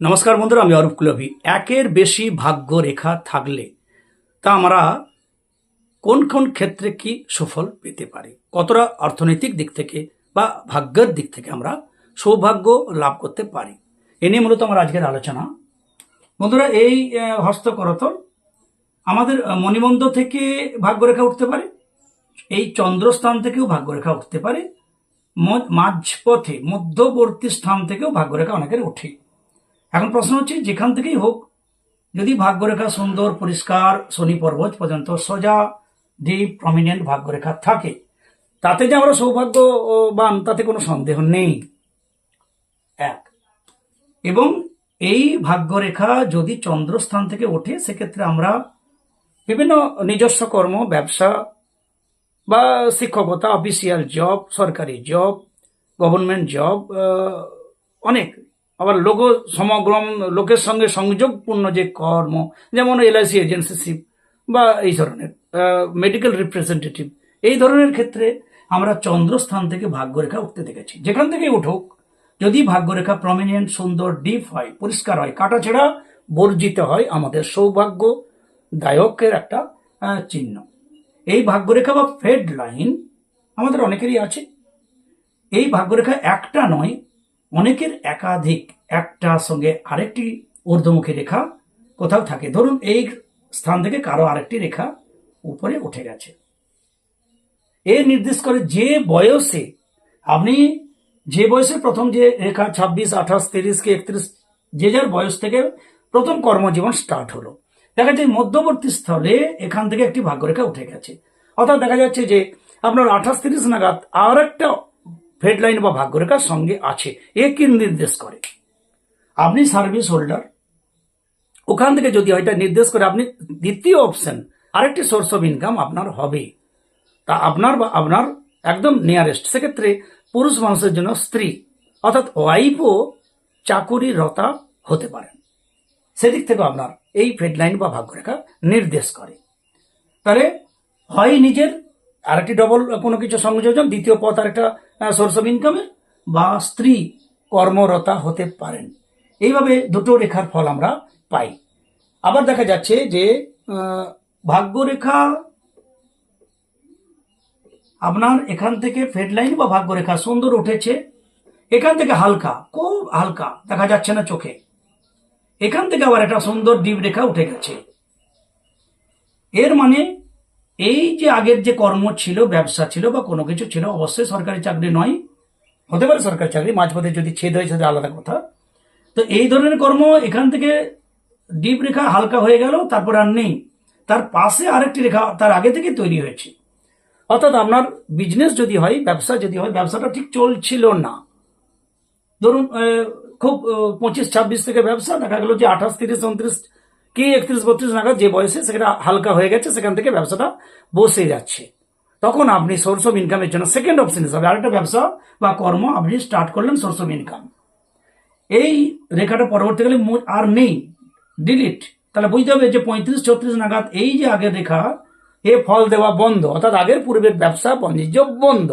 নমস্কার বন্ধুরা, আমি অরূপ কুলভি। একের বেশি ভাগ্য রেখা থাকলে তা আমরা কোন কোন ক্ষেত্রে কি সুফল পেতে পারি? কতটা অর্থনৈতিক দিক থেকে বা ভাগ্যের দিক থেকে আমরা সৌভাগ্য লাভ করতে পারি? এ নিয়ে মূলত আমার আজকের আলোচনা। বন্ধুরা, এই হস্তকরতল আমাদের মণিবন্ধ থেকে ভাগ্যরেখা উঠতে পারে, এই চন্দ্রস্থান থেকেও ভাগ্যরেখা উঠতে পারে মাঝপথে, মধ্যবর্তী স্থান থেকেও ভাগ্যরেখা অনেকের ওঠে। এখন প্রশ্ন হচ্ছে, যেখান থেকেই হোক, যদি ভাগ্যরেখা সুন্দর, পরিষ্কার, শনি পর্বত পর্যন্ত সোজা ডিপ প্রমিনেন্ট ভাগ্যরেখা থাকে, তাতে যে আমরা সৌভাগ্যবান, তাতে কোনো সন্দেহ নেই। এক। এবং এই ভাগ্যরেখা যদি চন্দ্রস্থান থেকে ওঠে, সেক্ষেত্রে আমরা বিভিন্ন নিজস্ব কর্ম, ব্যবসা বা শিক্ষকতা অফিসিয়াল জব সরকারি জব গভর্নমেন্ট জব অনেক আবার লোক সমগ্রম, লোকের সঙ্গে সংযোগপূর্ণ যে কর্ম, যেমন এলআইসি এজেন্সিশিপ বা এই ধরনের মেডিকেল রিপ্রেজেন্টেটিভ এই ধরনের ক্ষেত্রে আমরা চন্দ্রস্থান থেকে ভাগ্যরেখা উঠতে দেখেছি। যেখান থেকে উঠুক, যদি ভাগ্যরেখা প্রমিনিয়েন্ট সুন্দর ডিপ হয়, পরিষ্কার হয়, কাটাছেড়া বর্জিত হয়, আমাদের সৌভাগ্য দায়কের একটা চিহ্ন। এই ভাগ্যরেখা বা ফেড লাইন আমাদের অনেকেরই আছে। এই ভাগ্যরেখা একটা নয় অনেকের একাধিক একটা সঙ্গে আরেকটি ঊর্ধ্বমুখী রেখা কোথাও থাকে। ধরুন, এই স্থান থেকে কারও আরেকটি রেখা উপরে উঠে গেছে। এ নির্দেশ করে যে বয়সে আপনি যে বয়সে প্রথম যে রেখা, ছাব্বিশ, আঠাশ, তিরিশ কি একত্রিশ, যে যার বয়স থেকে প্রথম কর্মজীবন স্টার্ট হলো, দেখা যায় মধ্যবর্তী স্থলে এখান থেকে একটি ভাগ্যরেখা উঠে গেছে। অর্থাৎ দেখা যাচ্ছে যে আপনার আঠাশ, তিরিশ নাগাদ আর একটা ফেডলাইন বা ভাগ্যরেখার সঙ্গে আছে। এ কি নির্দেশ করে? আপনি সার্ভিস হোল্ডার ওখান থেকে যদি এটা নির্দেশ করে আপনি দ্বিতীয় অপশন আরেকটি সোর্স অফ ইনকাম আপনার হবে। তা আপনার বা আপনার একদম নিয়ারেস্ট সেক্ষেত্রে পুরুষ মানুষের জন্য স্ত্রী, অর্থাৎ ওয়াইফও চাকুরিরতা হতে পারেন সেদিক থেকে আপনার এই ফেডলাইন বা ভাগ্যরেখা নির্দেশ করে। তাহলে হয় নিজের আরেকটি ডবল কোনো কিছু সংযোজন, দ্বিতীয় পথ আরেকটা সোর্স অফ ইনকামের বা স্ত্রী কর্মরতা হতে পারেন। এইভাবে দুটো রেখার ফল আমরা পাই। আবার দেখা যাচ্ছে যে ভাগ্যরেখা আপনার এখান থেকে ফেডলাইন বা ভাগ্যরেখা সুন্দর উঠেছে, এখান থেকে হালকা, খুব হালকা, দেখা যাচ্ছে না চোখে। এখান থেকে আবার একটা সুন্দর ডিপ রেখা উঠে গেছে। এর মানে এই যে আগের যে কর্ম ছিল, ব্যবসা ছিল বা কোনো কিছু ছিল, অবশ্যই সরকারি চাকরি নয়। হতে পারে সরকারি চাকরি, মাঝপথে যদি ছেদ হয়েছে সেটা আলাদা কথা। তো এই ধরনের কর্ম এখান থেকে ডিপ রেখা হালকা হয়ে গেল, তারপর আর নেই। তার পাশে আরেকটি রেখা তার আগে থেকে তৈরি হয়েছে। অর্থাৎ আপনার বিজনেস যদি হয়, ব্যবসা যদি হয়, ব্যবসাটা ঠিক চলছিল না। ধরুন খুব পঁচিশ, ছাব্বিশ থেকে ব্যবসা, দেখা গেল যে আঠাশ, তিরিশ, উনত্রিশ কি একত্রিশ বত্রিশ নাগাদ যে বয়সে সেটা হালকা হয়ে গেছে, সেখান থেকে ব্যবসাটা বসে যাচ্ছে। তখন আপনি সোর্স অফ ইনকামের জন্য সেকেন্ড অপশন হিসাবে আরেকটা ব্যবসা বা কর্ম আপনি স্টার্ট করলেন সোর্স অফ ইনকাম এই রেখাটা পরবর্তীকালে আর নেই। ডিলিট তাহলে বুঝতে হবে যে পঁয়ত্রিশ, ছত্রিশ নাগাদ এই যে আগের রেখা, এ ফল দেওয়া বন্ধ, অর্থাৎ আগের পূর্বের ব্যবসা বাণিজ্য বন্ধ।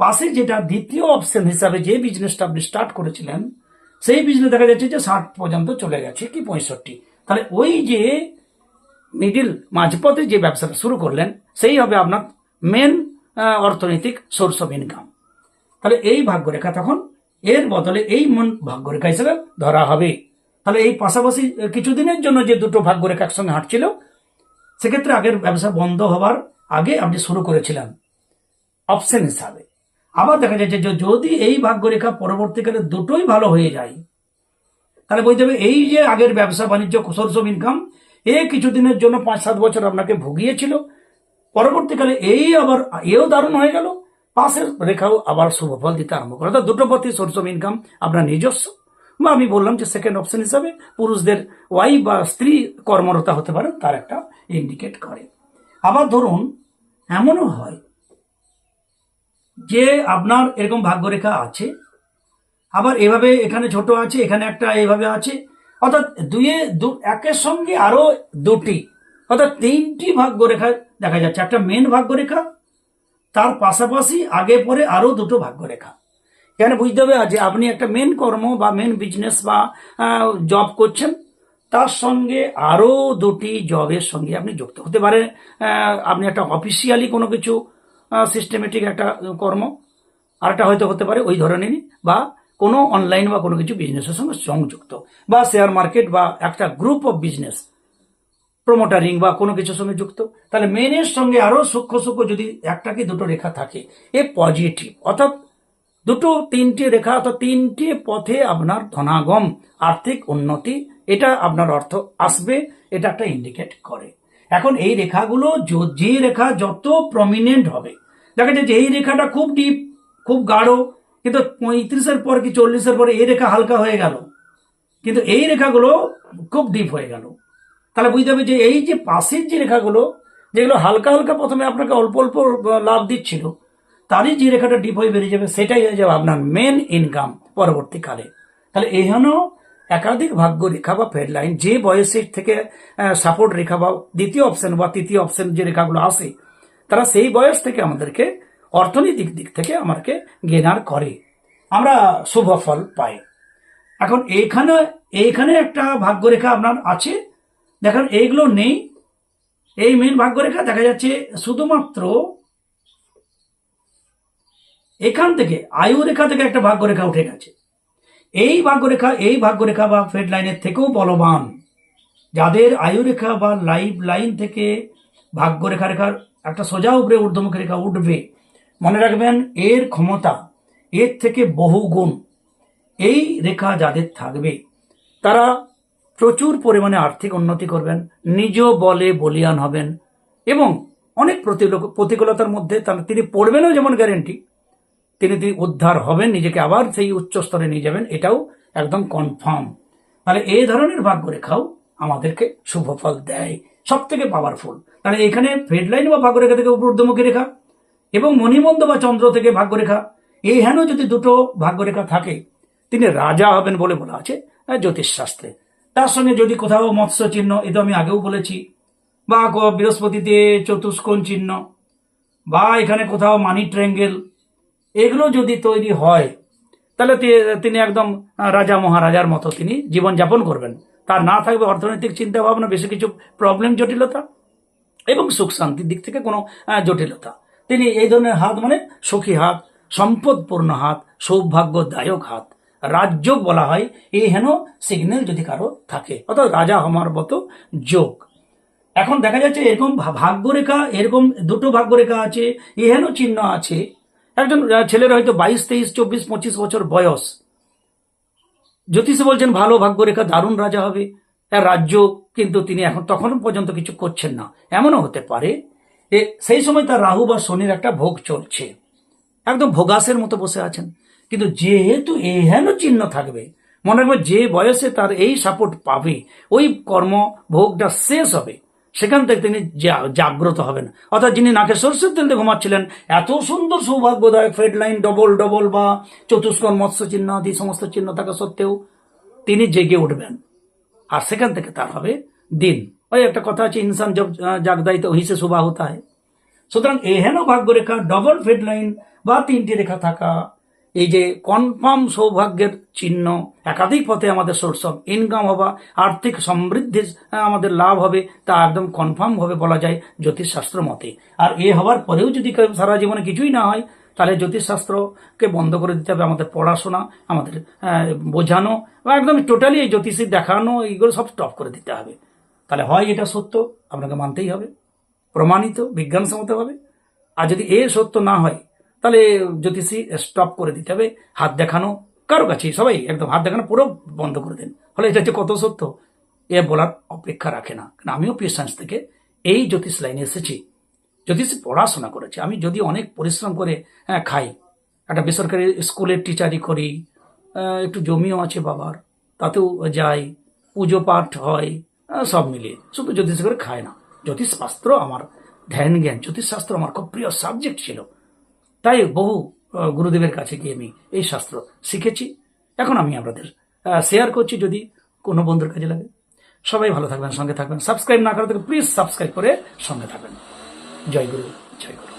পাশে যেটা দ্বিতীয় অপশন হিসাবে যে বিজনেসটা আপনি স্টার্ট করেছিলেন, সেই বিজনেস দেখা যাচ্ছে যে ষাট পর্যন্ত চলে গেছে, কি পঁয়ষট্টি। তাহলে ওই যে মিডিল মাঝপথে যে ব্যবসাটা শুরু করলেন, সেই হবে আপনার মেন অর্থনৈতিক সোর্স অফ ইনকাম তাহলে এই ভাগ্যরেখা তখন এর বদলে এই মন ভাগ্যরেখা হিসেবে ধরা হবে। তাহলে এই পাশাপাশি কিছুদিনের জন্য যে দুটো ভাগ্যরেখা একসঙ্গে হাঁটছিল, সেক্ষেত্রে আগের ব্যবসা বন্ধ হওয়ার আগে আপনি শুরু করেছিলেন। অপশন হিসাবে। আবার দেখা যাচ্ছে যে যদি এই ভাগ্যরেখা পরবর্তীকালে দুটোই ভালো হয়ে যায় তাহলে বলতে হবে, এই যে আগের ব্যবসা বাণিজ্য সোর্স অফ ইনকাম এ কিছুদিনের জন্য পাঁচ সাত বছর আপনাকে ভুগিয়েছিল। পরবর্তীকালে এই আবার, এও দারুণ হয়ে গেল। পাশের রেখাও আবার শুভ ফল দিতে আরম্ভ করে। অর্থাৎ দুটো পথে সোর্স অফ ইনকাম আপনার নিজস্ব। বা আমি বললাম যে সেকেন্ড অপশন হিসাবে পুরুষদের ওয়াইফ বা স্ত্রী কর্মরতা হতে পারে, তার একটা ইন্ডিকেট করে। আবার ধরুন, এমনও হয় যে আপনার এরকম ভাগ্যরেখা আছে আবার এভাবে এখানে ছোট আছে, এখানে একটা এভাবে আছে। অর্থাৎ দুয়ে দু, একের সঙ্গে আরও দুটি, অর্থাৎ তিনটি ভাগ্যরেখা দেখা যাচ্ছে। একটা মেন ভাগ্যরেখা, তার পাশাপাশি আগে পরে আরও দুটো ভাগ্যরেখা। এখানে বুঝতে হবে যে আপনি একটা মেন কর্ম বা মেন বিজনেস বা জব করছেন, তার সঙ্গে আরও দুটি জবের সঙ্গে আপনি যুক্ত হতে পারে আপনি একটা অফিসিয়ালি কোনো কিছু সিস্টেমেটিক একটা কর্ম, আরেকটা হয়তো হতে পারে ওই ধরনেরই বা কোনো অনলাইন বা কোনো কিছু বিজনেসের সঙ্গে সংযুক্ত বা শেয়ার মার্কেট বা একটা গ্রুপ অফ বিজনেস প্রমোটারিং বা কোনো কিছুর সঙ্গে যুক্ত। তাহলে মেনের সঙ্গে আরও সূক্ষ্ম সূক্ষ্ম যদি একটা কি দুটো রেখা থাকে, এ পজিটিভ অর্থাৎ দুটো তিনটি রেখা অর্থাৎ তিনটি পথে আপনার ধনাগম, আর্থিক উন্নতি, এটা আপনার অর্থ আসবে, এটা একটা ইন্ডিকেট করে। এখন এই রেখাগুলো যে রেখা যত প্রমিনেন্ট হবে, দেখা যায় যে এই রেখাটা খুব ডিপ খুব গাঢ় কিন্তু পঁয়ত্রিশের পর কি চল্লিশের পরে এই রেখা হালকা হয়ে গেল? কিন্তু এই রেখাগুলো খুব ডিপ হয়ে গেল। তাহলে বুঝতে হবে যে এই যে পাশের যে রেখাগুলো, যেগুলো হালকা হালকা প্রথমে আপনাকে অল্প অল্প লাভ দিচ্ছিল, তারই যে রেখাটা ডিপ হয়ে বেরিয়ে যাবে, সেটাই হয়ে যাবে আপনার মেন ইনকাম পরবর্তীকালে। তাহলে এখানেও একাধিক ভাগ্য রেখা বা ফেড লাইন যে বয়সের থেকে সাপোর্ট রেখা বা দ্বিতীয় অপশন বা তৃতীয় অপশন যে রেখাগুলো আসে, তারা সেই বয়স থেকে আমাদেরকে অর্থনৈতিক দিক থেকে আমাকে গেনার করে। আমরা শুভ ফল পাই। এখন এইখানে এইখানে একটা ভাগ্যরেখা আপনার আছে। দেখেন, এইগুলো নেই। এই মেন ভাগ্যরেখা দেখা যাচ্ছে শুধুমাত্র এখান থেকে, আয়ু রেখা থেকে একটা ভাগ্যরেখা উঠে গেছে। এই ভাগ্যরেখা এই ভাগ্যরেখা বা ফেড লাইনের থেকেও বলবান। যাদের আয়ু রেখা বা লাইফ লাইন থেকে ভাগ্যরেখা রেখার একটা সোজা উপরে ঊর্ধ্বমুখী রেখা উঠবে মনে রাখবেন, এর ক্ষমতা, এর থেকে বহু গুণ এই রেখা যাদের থাকবে, তারা প্রচুর পরিমাণে আর্থিক উন্নতি করবেন, নিজ বলে বলিয়ান হবেন এবং অনেক প্রতিকূলতার মধ্যে তিনি পড়বেনও যেমন গ্যারেন্টি তিনি তিনি উদ্ধার হবেন, নিজেকে আবার সেই উচ্চ স্তরে নিয়ে যাবেন, এটাও একদম কনফার্ম তাহলে এই ধরনের ভাগ্যরেখাও আমাদেরকে শুভ ফল দেয়। সব থেকে পাওয়ারফুল তাহলে এখানে ফেডলাইন বা ভাগ্যরেখা থেকে উপর রেখা? এবং মণিমন্দ বা চন্দ্র থেকে ভাগ্যরেখা, এই হেন যদি দুটো ভাগ্যরেখা থাকে, তিনি রাজা হবেন বলে বলা আছে জ্যোতিষশাস্ত্রে। তার সঙ্গে যদি কোথাও মৎস্য চিহ্ন, এ তো আমি আগেও বলেছি, বা বৃহস্পতিতে চতুষ্কোণ চিহ্ন, বা এখানে কোথাও মানি ট্রায়াঙ্গেল এগুলো যদি তৈরি হয়, তাহলে তিনি একদম রাজা মহারাজার মতো তিনি জীবনযাপন করবেন। তার না থাকবে অর্থনৈতিক চিন্তা ভাবনা বেশি কিছু প্রবলেম জটিলতা, এবং সুখ শান্তির দিক থেকে কোনো জটিলতা। তিনি এই ধরনের হাত মানে সুখী হাত, সম্পদপূর্ণ হাত, সৌভাগ্যদায়ক হাত। রাজযোগ বলা হয় এই হেন সিগন্যাল যদি কারও থাকে। অর্থাৎ রাজা হমার মতো যোগ। এখন দেখা যাচ্ছে এরকম ভাগ্যরেখা, এরকম দুটো ভাগ্যরেখা আছে এহেন চিহ্ন আছে। একজন ছেলের হয়তো বাইশ, তেইশ, চব্বিশ, পঁচিশ বছর বয়স। জ্যোতিষে বলছেন, ভালো ভাগ্যরেখা, দারুণ রাজা হবে। রাজ্য কিন্তু তিনি এখন তখন পর্যন্ত কিছু করছেন না। এমনও হতে পারে সেই সময় তার রাহু বা শনির একটা ভোগ চলছে। একদম ভোগাসের মতো বসে আছেন। কিন্তু যেহেতু এহেন চিহ্ন থাকবে, মনে রাখবে যে বয়সে তার এই সাপোর্ট পাবে, ওই কর্ম ভোগটা শেষ হবে। সেখান থেকে তিনি জাগ্রত হবেন। অর্থাৎ যিনি নাকে সরষের তেল দিয়ে ঘুমাচ্ছিলেন, এত সুন্দর সৌভাগ্যদায়ক ফেড লাইন ডবল ডবল বা চতুষ্কোণ মৎস্য চিহ্ন, আদি সমস্ত চিহ্ন থাকা সত্ত্বেও তিনি জেগে উঠবেন। আর সেখান থেকে তার হবে দিন। ওই একটা কথা আছে ইনসান জব জাগদাই তো হিসে সুবা হতা হয় সুতরাং এহেন ভাগ্যরেখা ডবল ফেড লাইন বা তিনটি রেখা থাকা এই যে কনফার্ম সৌভাগ্যের চিহ্ন, একাধিক পথে আমাদের সোর্স অফ ইনকাম হবা, আর্থিক সমৃদ্ধি আমাদের লাভ হবে, তা একদম কনফার্ম ভাবে বলা যায় জ্যোতিষশাস্ত্র মতে। আর এ হওয়ার পরেও যদি সারা জীবনে কিছুই না হয়, তাহলে জ্যোতিষশাস্ত্রকে বন্ধ করে দিতে হবে আমাদের পড়াশোনা, আমাদের বোঝানো, বা একদম টোটালি এই জ্যোতিষী দেখানো, এইগুলো সব স্টপ করে দিতে হবে। তাহলে হয় এটা সত্য আপনাকে মানতেই হবে। প্রমাণিত বিজ্ঞানসম্মতভাবে আর যদি এ সত্য না হয় তাহলে জ্যোতিষী স্টপ করে দিতে হবে হাত দেখানো কারও কাছে সবাই একদম হাত দেখানো পুরো বন্ধ করে দেন। ফলে এটা যে কত সত্য এ বলার অপেক্ষা রাখে না। কারণ আমিও পিএস সায়েন্স থেকে এই জ্যোতিষ লাইনে এসেছি। জ্যোতিষ পড়াশোনা করেছি। আমি যদি অনেক পরিশ্রম করে হ্যাঁ, খাই একটা বেসরকারি স্কুলের টিচারই করি একটু জমিও আছে বাবার তাতেও যাই পুজো পাঠ হয় সব মিলিয়ে। শুধু জ্যোতিষ করে খায় না। জ্যোতিষশাস্ত্র আমার, ধ্যান জ্ঞান। জ্যোতিষশাস্ত্র আমার খুব প্রিয় সাবজেক্ট ছিল। তাই বহু গুরুদেবের কাছে গিয়ে আমি এই শাস্ত্র শিখেছি। এখন আমি আপনাদের শেয়ার করছি যদি কোনো বন্ধুর কাজে লাগে। সবাই ভালো থাকবেন, সঙ্গে থাকবেন। সাবস্ক্রাইব না করে প্লিজ সাবস্ক্রাইব করে সঙ্গে থাকবেন। জয় গুরু জয় গুরু।